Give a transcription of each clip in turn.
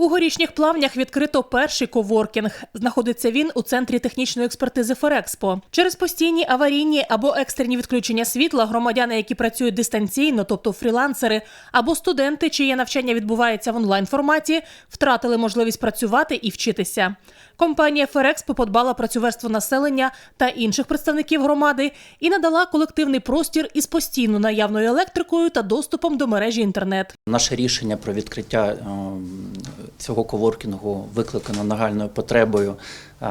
У горішніх плавнях відкрито перший коворкінг. Знаходиться він у центрі технічної експертизи Ферекспо. Через постійні аварійні або екстрені відключення світла громадяни, які працюють дистанційно, тобто фрілансери, або студенти, чиє навчання відбувається в онлайн форматі, втратили можливість працювати і вчитися. Компанія Ферекспо подбала про цюверство населення та інших представників громади і надала колективний простір із постійно наявною електрикою та доступом до мережі інтернет. Наше рішення про відкриття е, цього коворкінгу викликано нагальною потребою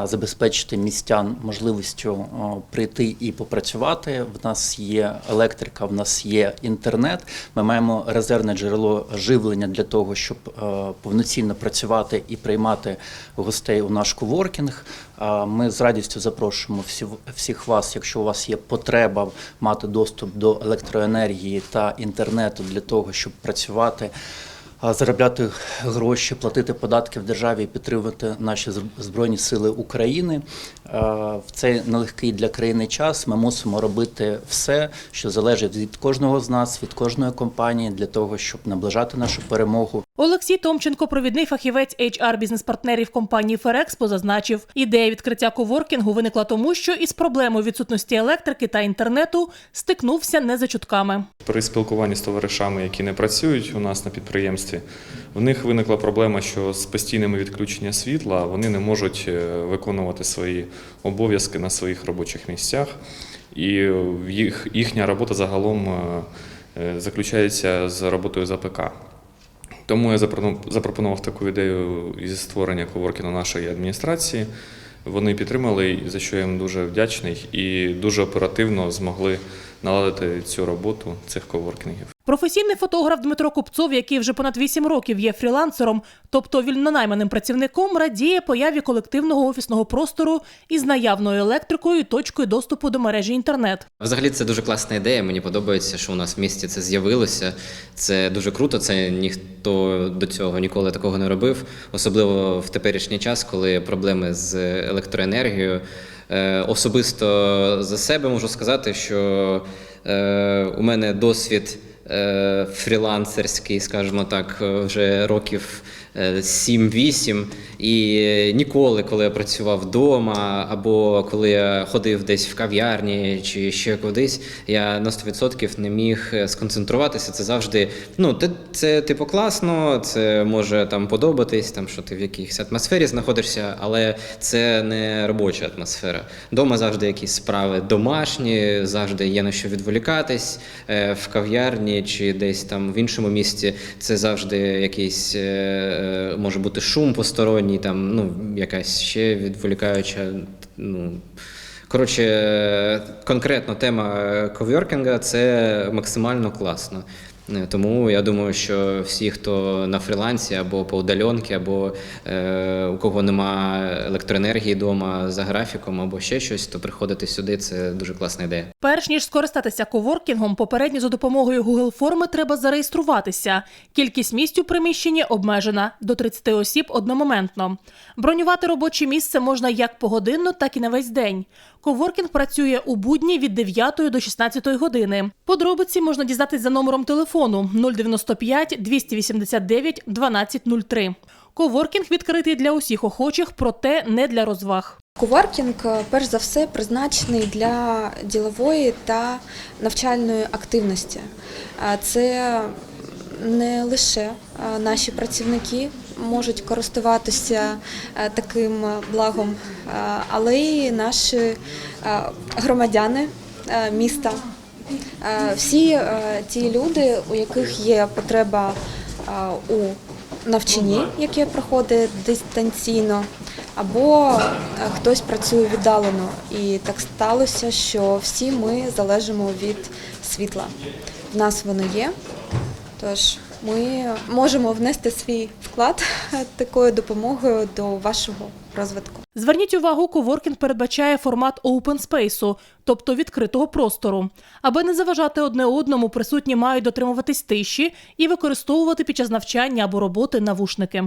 забезпечити містян можливістю прийти і попрацювати. В нас є електрика, в нас є інтернет. Ми маємо резервне джерело живлення для того, щоб повноцінно працювати і приймати гостей у наш коворкінг. Ми з радістю запрошуємо всіх вас, якщо у вас є потреба мати доступ до електроенергії та інтернету для того, щоб працювати, заробляти гроші, платити податки в державі і підтримувати наші збройні сили України. В цей нелегкий для країни час ми мусимо робити все, що залежить від кожного з нас, від кожної компанії, для того, щоб наближати нашу перемогу. Олексій Томченко, провідний фахівець HR бізнес-партнерів компанії Ферекспо, зазначив, ідея відкриття коворкінгу виникла тому, що із проблемою відсутності електрики та інтернету стикнувся не за чутками. При спілкуванні з товаришами, які не працюють у нас на підприємстві, в них виникла проблема, що з постійними відключення світла вони не можуть е, виконувати свої обов'язки на своїх робочих місцях, і їх, їхня робота загалом е, е, заключається з роботою за ПК. Тому я запропонував таку ідею із створення коворкінгу нашої адміністрації. Вони підтримали, за що я їм дуже вдячний, і дуже оперативно змогли наладити цю роботу цих коворкінгів. Професійний фотограф Дмитро Купцов, який вже понад 8 років є фрілансером, тобто вільнонайманим працівником, радіє появі колективного офісного простору із наявною електрикою і точкою доступу до мережі інтернет. Взагалі це дуже класна ідея. Мені подобається, що у нас в місті це з'явилося. Це дуже круто. Це ніхто до цього ніколи такого не робив, особливо в теперішній час, коли проблеми з електроенергією. Е, Особисто за себе можу сказати, що е, у мене досвід е, фрілансерський, скажімо так, вже років 7-8. І ніколи, коли я працював вдома, або коли я ходив десь в кав'ярні чи ще кудись, я на 100% не міг е, сконцентруватися. Це завжди ну, те- це типу класно, це може там подобатись, там що ти в якійсь атмосфері знаходишся, але це не робоча атмосфера. Дома завжди якісь справи домашні, завжди є на що відволікатись Е, в кав'ярні чи десь там в іншому місці. Це завжди якийсь е, е, може бути шум посторонній, там ну якась ще відволікаюча. Ну коротше, е, конкретно тема коверкінга це максимально класно. Е, Тому я думаю, що всі, хто на фрілансі або по удаленці, або е, у кого нема електроенергії вдома за графіком, або ще щось, то приходити сюди це дуже класна ідея. Перш ніж скористатися коворкінгом, попередньо за допомогою Google форми треба зареєструватися. Кількість місць у приміщенні обмежена до 30 осіб одномоментно. Бронювати робоче місце можна як погодинно, так і на весь день. Коворкінг працює у будні від 9 до 16 години. Подробиці можна дізнатись за номером телефону 095 289 1203. Коворкінг відкритий для усіх охочих, проте не для розваг. Коворкінг, е, перш за все, призначений для ділової та навчальної активності. Е, Це не лише е, наші працівники можуть користуватися таким благом, але й наші громадяни міста. Е, Всі е, ті люди, у яких є потреба е, у навчанні, яке проходить дистанційно, або хтось працює віддалено. І так сталося, що всі ми залежимо від світла. В нас воно є, тож ми можемо внести свій вклад такою допомогою до вашого розвитку. Зверніть увагу, коворкінг передбачає формат open space, тобто відкритого простору. Аби не заважати одне одному, присутні мають дотримуватись тиші і використовувати під час навчання або роботи навушники.